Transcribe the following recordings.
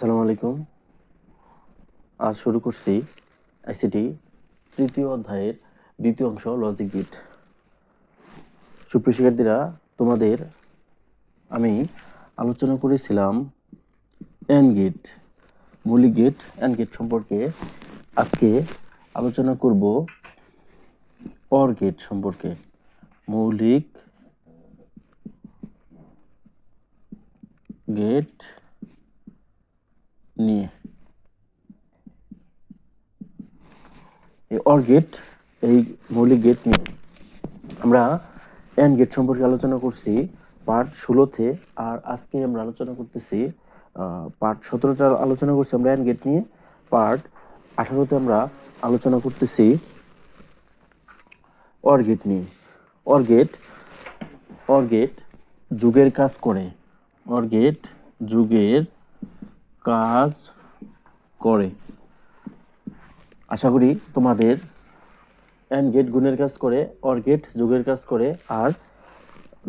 আসসালামু আলাইকুম। আজ শুরু করছি আইসিটি তৃতীয় অধ্যায়ের দ্বিতীয় অংশ লজিক গেট সুপ্রিয় শিক্ষার্থীরা, তোমাদের আমি আলোচনা করেছিলাম এন গেট মৌলিক গেট এন গেট সম্পর্কে। আজকে আলোচনা করব অর গেট সম্পর্কে। মৌলিক গেট নিয়ে। এই অর গেট এই মৌলিক গেট নিয়ে। আমরা এন গেট সম্পর্কে আলোচনা করছি পার্ট ষোলোতে, আর আজকে আমরা আলোচনা করতেছি পার্ট সতেরোটা আলোচনা করছি আমরা এন গেট নিয়ে। পার্ট আঠারোতে আমরা আলোচনা করতেছি অর গেট নিয়ে। অর গেট অর গেট যুগের কাজ করে। অর গেট যুগের কাজ করে। আশা করি তোমাদের অ্যান্ড গেট গুণের কাজ করে অর গেট যুগের কাজ করে, আর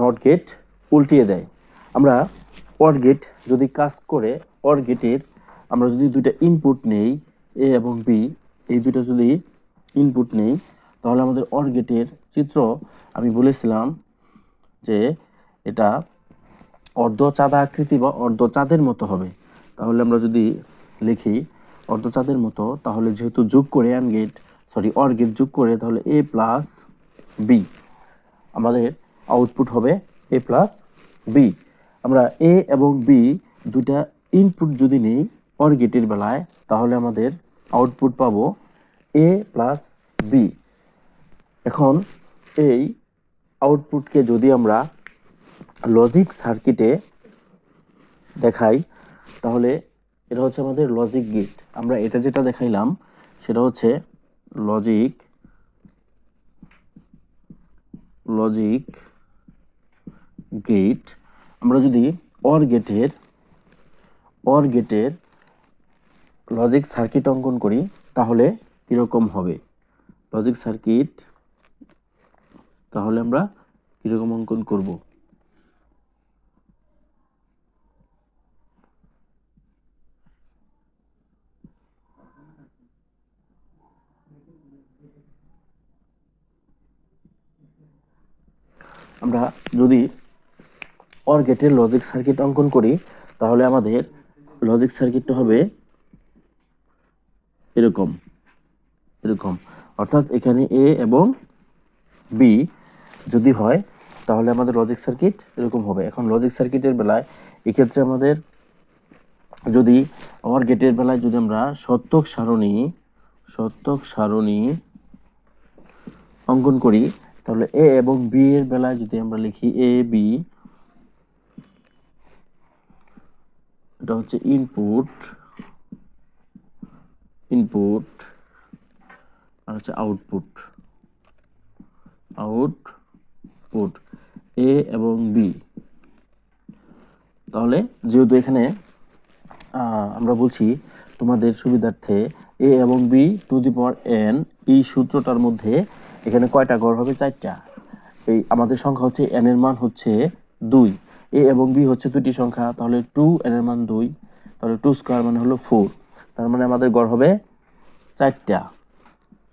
নট গেট উল্টিয়ে দেয়। আমরা অর গেট যদি কাজ করে অর গেটের আমরা যদি দুইটা ইনপুট নেই এ এবং বি এই দুইটা যদি ইনপুট নেই, তাহলে আমাদের অর গেটের চিত্র আমি বলেছিলাম যে এটা অর্ধ চাঁদা আকৃতি বা অর্ধ চাঁদের মতো হবে। তাহলে আমরা যদি লিখি অর্ধ চাঁদের মতো, তাহলে যেহেতু যোগ করে AND gate sorry OR gate যোগ করে, তাহলে এ প্লাস বি আমাদের আউটপুট হবে এ প্লাস বি আমরা এ এবং বি দুইটা ইনপুট যদি নেই অর গেটের বেলায়, তাহলে আমাদের আউটপুট পাবো এ প্লাস বি এখন এই আউটপুটকে যদি আমরা লজিক সার্কিটে দেখাই তাহলে এটা হচ্ছে আমাদের লজিক গেট আমরা এটা যেটা দেখাইলাম, সেটা হচ্ছে লজিক লজিক গেট আমরা যদি অর গেটের অর গেটের লজিক সার্কিট অঙ্কন করি, তাহলে কীরকম হবে? লজিক সার্কিট তাহলে আমরা কীরকম অঙ্কন করব? আমরা যদি অর গেটের লজিক সার্কিট অঙ্কন করি, তাহলে আমাদের লজিক সার্কিটটা হবে এরকম এরকম। অর্থাৎ এখানে এ এবং বি যদি হয়, তাহলে আমাদের লজিক সার্কিট এরকম হবে। এখন লজিক সার্কিটের বেলায় এক্ষেত্রে আমাদের যদি অর গেটের বেলায় যদি আমরা সত্যক সারণী সত্যক সারণী অঙ্কন করি তাহলে এ এবং বি এর বেলায় যদি আমরা লিখি এ বি এটা হচ্ছে ইনপুট ইনপুট আর হচ্ছে আউটপুট আউটপুট এ এবং বি তাহলে যেহেতু এখানে আমরা বলছি তোমাদের সুবিধার্থে এ এবং B to the power N এই সূত্রটার মধ্যে এখানে কয়টা ঘর হবে? চারটা। এই আমাদের সংখ্যা হচ্ছে এন এর মান হচ্ছে দুই। এ এবং বি হচ্ছে দুটি সংখ্যা, তাহলে টু এন এর মান দুই, তাহলে টু স্কোয়ার মানে হলো ফোর তার মানে আমাদের গড় হবে চারটা।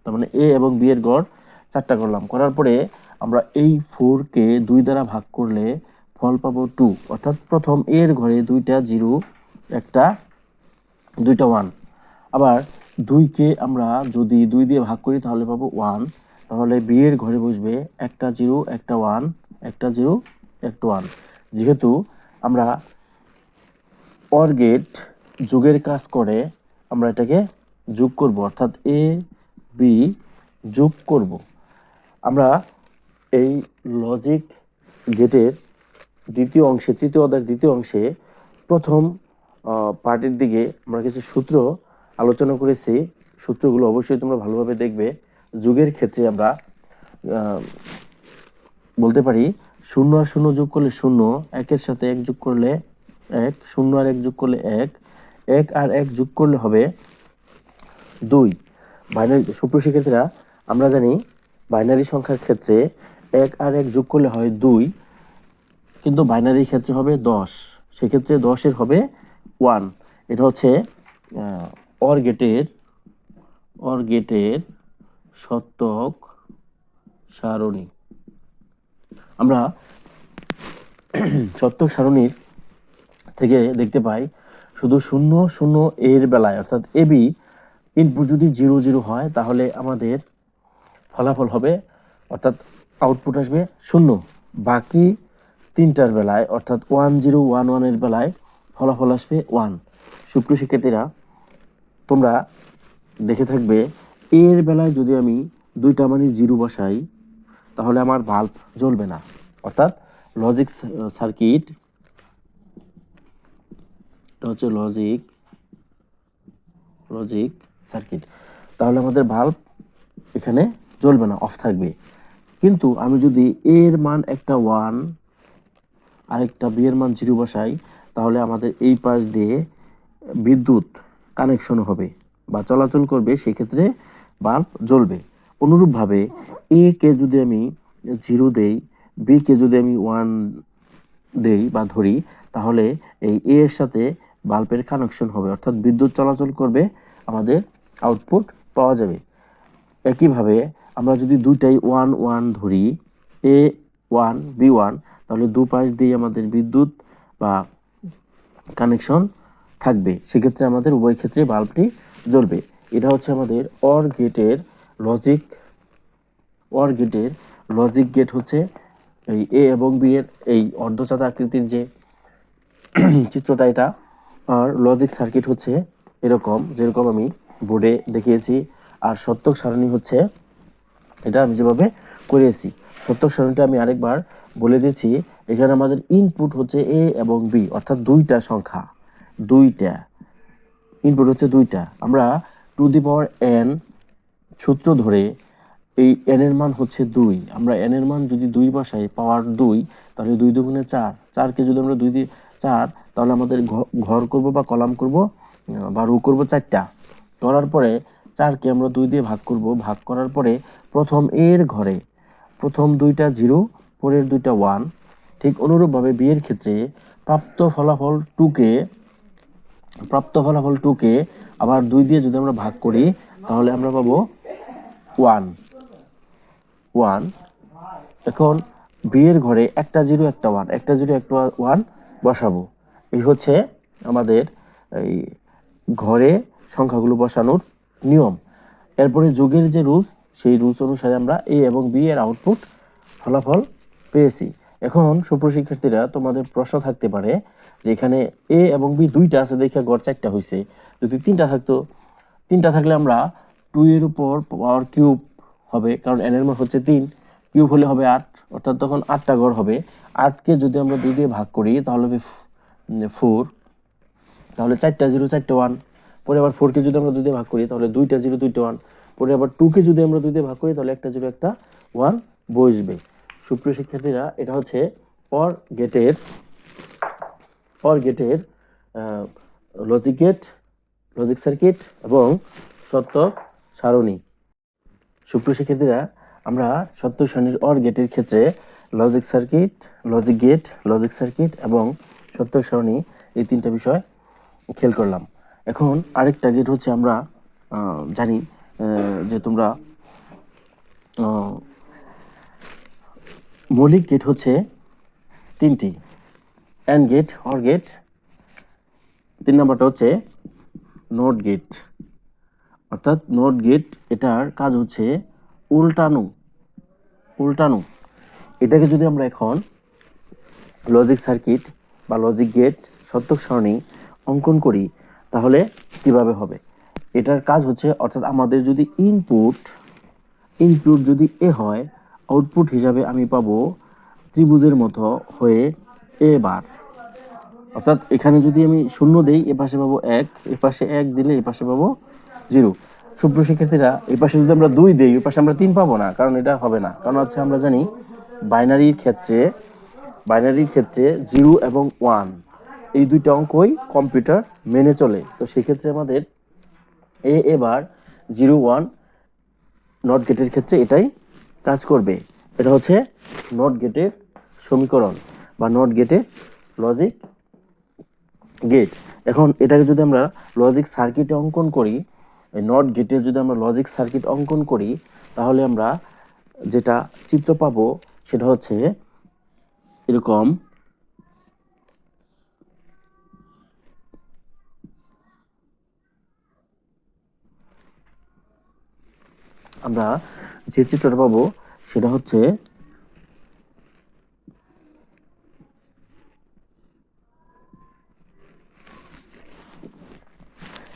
তার মানে এ এবং বি এর গড় চারটা করলাম। করার পরে আমরা এই ফোরকে দুই দ্বারা ভাগ করলে ফল পাবো টু অর্থাৎ প্রথম এর ঘরে দুইটা জিরো, একটা দুইটা ওয়ান আবার দুইকে আমরা যদি দুই দিয়ে ভাগ করি, তাহলে পাবো ওয়ান তাহলে বি এর ঘরে বসবে একটা জিরো, একটা ওয়ান, একটা জিরো, একটা ওয়ান। যেহেতু আমরা অর গেট যোগের কাজ করে, আমরা এটাকে যোগ করব, অর্থাৎ এ, বি যোগ করব। আমরা এই লজিক গেটের দ্বিতীয় অংশে, তৃতীয় অধ্যায়ের দ্বিতীয় অংশে প্রথম পার্টির দিকে আমরা কিছু সূত্র আলোচনা করেছি। সূত্রগুলো অবশ্যই তোমরা ভালোভাবে দেখবে। যুগের ক্ষেত্রে আমরা বলতে পারি শূন্য আর শূন্য যোগ করলে শূন্য, একের সাথে এক যোগ করলে এক, শূন্য আর এক যোগ করলে এক এক আর এক যোগ করলে হবে দুই। বাইনারি, সুপ্রিয় শিক্ষার্থীরা, আমরা জানি বাইনারি সংখ্যার ক্ষেত্রে এক আর এক যোগ করলে হয় দুই, কিন্তু বাইনারির ক্ষেত্রে হবে দশ। সেক্ষেত্রে দশের হবে ওয়ান এটা হচ্ছে অর গেটের অর গেটের সত্যক সারণী। আমরা সত্যক সারণীর থেকে দেখতে পাই, শুধু শূন্য শূন্য এর বেলায়, অর্থাৎ এবি ইনপুট যদি জিরো জিরো হয়, তাহলে আমাদের ফলাফল হবে, অর্থাৎ আউটপুট আসবে শূন্য। বাকি তিনটার বেলায়, অর্থাৎ ওয়ান জিরো ওয়ান ওয়ানের বেলায় ফলাফল আসবে ওয়ান সুপ্রিয় শিক্ষার্থীরা, তোমরা দেখে থাকবে এর বেলায় যদি আমি দুইটা মানে জিরো বসাই, তাহলে আমার বাল্ব জ্বলবে না। অর্থাৎ লজিক সার্কিট হচ্ছে লজিক লজিক সার্কিট তাহলে আমাদের বাল্ব এখানে জ্বলবে না অফ থাকবে। কিন্তু আমি যদি এর মান একটা ওয়ান আরেকটা বি এর মান জিরো বসাই, তাহলে আমাদের এই পাশ দিয়ে বিদ্যুৎ কানেকশন হবে বা চলাচল করবে, সেক্ষেত্রে বাল্ব জ্বলবে। অনুরূপভাবে এ কে যদি আমি জিরো দেই বি কে যদি আমি ওয়ান দেই বা ধরি, তাহলে এই এ এর সাথে বাল্বের কানেকশন হবে। অর্থাৎ বিদ্যুৎ চলাচল করবে, আমাদের আউটপুট পাওয়া যাবে। একইভাবে, আমরা যদি দুইটাই ওয়ান ওয়ান ধরি এ ওয়ান বি ওয়ান তাহলে দু পাশ দিয়ে আমাদের বিদ্যুৎ বা কানেকশন থাকবে। সেক্ষেত্রে আমাদের উভয় ক্ষেত্রে বাল্বটি জ্বলবে। এটা হচ্ছে আমাদের অর গেটের লজিক অর গেটের লজিক গেট হচ্ছে এই এ এবং বি এর এই অর্ধচাঁদা আকৃতির যে চিত্রটা, এটা আর লজিক সার্কিট হচ্ছে এরকম, যেরকম আমি বোর্ডে দেখিয়েছি। আর সত্যক সারণী হচ্ছে, এটা আমি যেভাবে করিয়েছি, সত্যক সারণীটা আমি আরেকবার বলে দিচ্ছি এখানে আমাদের ইনপুট হচ্ছে এ এবং বি অর্থাৎ দুইটা সংখ্যা, দুইটা ইনপুট হচ্ছে দুইটা। আমরা টু দি পাওয়ার এন সূত্র ধরে এই এন এর মান হচ্ছে দুই। আমরা এন এর মান যদি দুই বসাই, পাওয়ার দুই, তাহলে দুই দুগুণে চার। চারকে যদি আমরা দুই দিয়ে চার, তাহলে আমাদের ঘর করব বা কলাম করব বা রু করব চারটা। করার পরে চারকে আমরা দুই দিয়ে ভাগ করব। ভাগ করার পরে প্রথম এর ঘরে প্রথম দুইটা জিরো, পরের দুইটা ওয়ান ঠিক অনুরূপভাবে বিয়ের ক্ষেত্রে প্রাপ্ত ফলাফল টুকে প্রাপ্ত ফলাফল টুকে আবার দুই দিয়ে যদি আমরা ভাগ করি, তাহলে আমরা পাবো ওয়ান ওয়ান এখন বিয়ের ঘরে একটা জিরো একটা ওয়ান একটা জিরো একটা ওয়ান বসাবো। এই হচ্ছে আমাদের এই ঘরে সংখ্যাগুলো বসানোর নিয়ম। এরপরে যোগের যে রুলস সেই রুলস অনুসারে আমরা এ এবং বি এর আউটপুট ফলাফল পেয়েছি। এখন সুপ্রশিক্ষার্থীরা তোমাদের প্রশ্ন থাকতে পারে যে এখানে এ এবং বি দুইটা আছে, দেখে গড় চারটা হয়েছে যদি তিনটা থাকতো, তিনটা থাকলে আমরা টু এর উপর পাওয়ার কিউব হবে, কারণ এন এর মান হচ্ছে তিন। কিউব হলে হবে আট, অর্থাৎ তখন আটটা গড় হবে। আটকে যদি আমরা দুই দিয়ে ভাগ করি, তাহলে হবে ফোর তাহলে চারটা জিরো চারটে ওয়ান পরে আবার ফোরকে যদি আমরা দুই দিয়ে ভাগ করি, তাহলে দুইটা জিরো দুইটা ওয়ান পরে আবার টুকে যদি আমরা দুই দিয়ে ভাগ করি, তাহলে একটা জিরো একটা ওয়ান বসবে। সুপ্রিয় শিক্ষার্থীরা, এটা হচ্ছে অর গেটের অর গেটের লজিক গেট লজিক সার্কিট এবং সত্য সারণী। সুপ্রিয় শিক্ষার্থীরা, আমরা সত্য সারণীর অর গেটের ক্ষেত্রে logic circuit logic gate logic circuit এবং সত্য সারণী এই তিনটা বিষয় খেল করলাম। এখন আরেকটা গেট হচ্ছে আমরা জানি যে তোমরা মৌলিক গেট হচ্ছে তিনটি। অ্যান্ড গেট অর গেট তিন নম্বরটা হচ্ছে নোট গেট অর্থাৎ নোট গেট এটার কাজ হচ্ছে উল্টানো। উল্টানো। এটাকে যদি আমরা এখন লজিক সার্কিট বা লজিক গেট সত্যক সারণী অঙ্কন করি, তাহলে কীভাবে হবে? এটার কাজ হচ্ছে, অর্থাৎ আমাদের যদি ইনপুট ইনপুট যদি এ হয় আউটপুট হিসাবে আমি পাবো ত্রিভুজের মতো হয়ে এ বার অর্থাৎ এখানে যদি আমি শূন্য দেই, এ পাশে পাবো এক, এ পাশে এক দিলে এ পাশে পাবো জিরো। সুপ্রিয় শিক্ষার্থীরা এই পাশে যদি আমরা দুই দিই ওই পাশে আমরা তিন পাবো না, কারণ এটা হবে না। কারণ হচ্ছে আমরা জানি বাইনারির ক্ষেত্রে বাইনারির ক্ষেত্রে জিরো এবং ওয়ান, এই দুইটা অঙ্কই কম্পিউটার মেনে চলে। তো সেক্ষেত্রে আমাদের এ এবার জিরো, ওয়ান, নট গেটের ক্ষেত্রে এটাই কাজ করবে। এটা হচ্ছে নট গেটের সমীকরণ। বা নট গেটে লজিক গেট এখন এটাকে যদি আমরা লজিক সার্কিটে অঙ্কন করি নট গেটে যদি আমরা লজিক সার্কিট অঙ্কন করি, তাহলে আমরা যেটা চিত্র পাবো সেটা হচ্ছে এরকম আমরা যে চিত্রটা পাবো সেটা হচ্ছে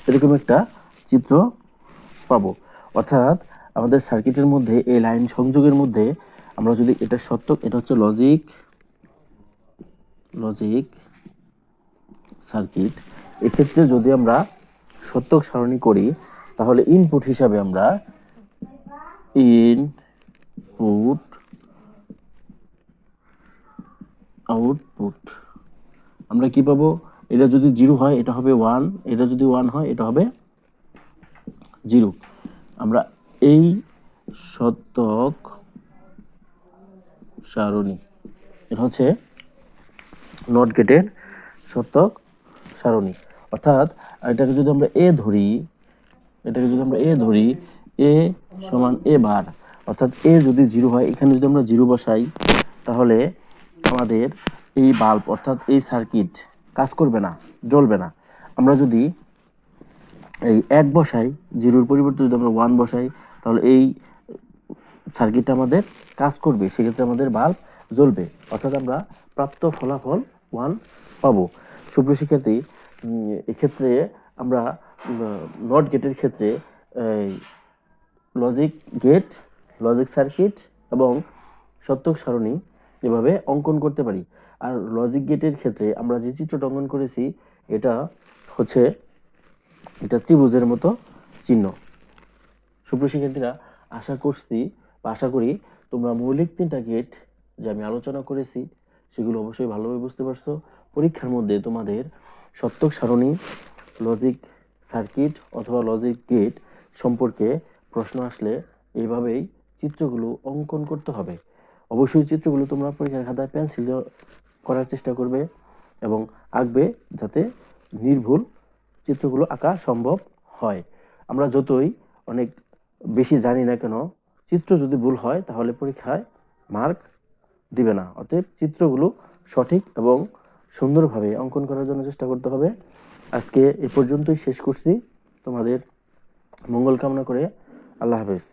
এরকম একটা চিত্র পাবো। অর্থাৎ আমাদের সার্কিটের মধ্যে, এই লাইন সংযোগের মধ্যে আমরা যদি এটা সত্য, এটা হচ্ছে লজিক লজিক সার্কিট এক্ষেত্রে যদি আমরা সত্যক সারণী করি, তাহলে ইনপুট হিসাবে আমরা ইনপুট আউটপুট আমরা কি পাবো? এটা যদি জিরো হয়, এটা হবে ওয়ান এটা যদি ওয়ান হয়, এটা হবে জিরো। আমরা এই শতক সারণী, এটা হচ্ছে নট গেটের শতক সারণী। অর্থাৎ এটাকে যদি আমরা এ ধরি, এটাকে যদি আমরা এ ধরি এ সমান এ বার অর্থাৎ এ যদি জিরো হয়, এখানে যদি আমরা জিরো বসাই, তাহলে আমাদের এই বাল্ব অর্থাৎ এই সার্কিট কাজ করবে না, জ্বলবে না। আমরা যদি এই এক বসাই, জিরোর পরিবর্তে যদি আমরা ওয়ান বসাই, তাহলে এই সার্কিটটা আমাদের কাজ করবে, সেক্ষেত্রে আমাদের বাল্ব জ্বলবে। অর্থাৎ আমরা প্রাপ্ত ফলাফল ওয়ান পাবো। সুপ্রিয় শিক্ষার্থী এক্ষেত্রে আমরা নট গেটের ক্ষেত্রে লজিক গেট লজিক সার্কিট এবং সত্যক সারণী এভাবে অঙ্কন করতে পারি। আর লজিক গেটের ক্ষেত্রে আমরা যে চিত্রটা অঙ্কন করেছি, এটা হচ্ছে, এটা ত্রিভুজের মতো চিহ্ন। সুপ্রিয় শিক্ষার্থীরা, আশা করছি বা আশা করি তোমরা মৌলিক তিনটা গেট যে আমি আলোচনা করেছি, সেগুলো অবশ্যই ভালোভাবে বুঝতে পারছ। পরীক্ষার মধ্যে তোমাদের সত্যক সারণী লজিক সার্কিট অথবা লজিক গেট সম্পর্কে প্রশ্ন আসলে এইভাবেই চিত্রগুলো অঙ্কন করতে হবে। অবশ্যই চিত্রগুলো তোমরা পরীক্ষার খাতায় পেন্সিল করার চেষ্টা করবে এবং আঁকবে যাতে নির্ভুল চিত্রগুলো আঁকা সম্ভব হয়। আমরা যতই অনেক বেশি জানি না কেন, চিত্র যদি ভুল হয় তাহলে পরীক্ষায় মার্ক দিবে না। অতএব চিত্রগুলো সঠিক এবং সুন্দরভাবে অঙ্কন করার জন্য চেষ্টা করতে হবে। আজকে এ পর্যন্তই শেষ করছি। তোমাদের মঙ্গল কামনা করে আল্লাহ হাফেজ।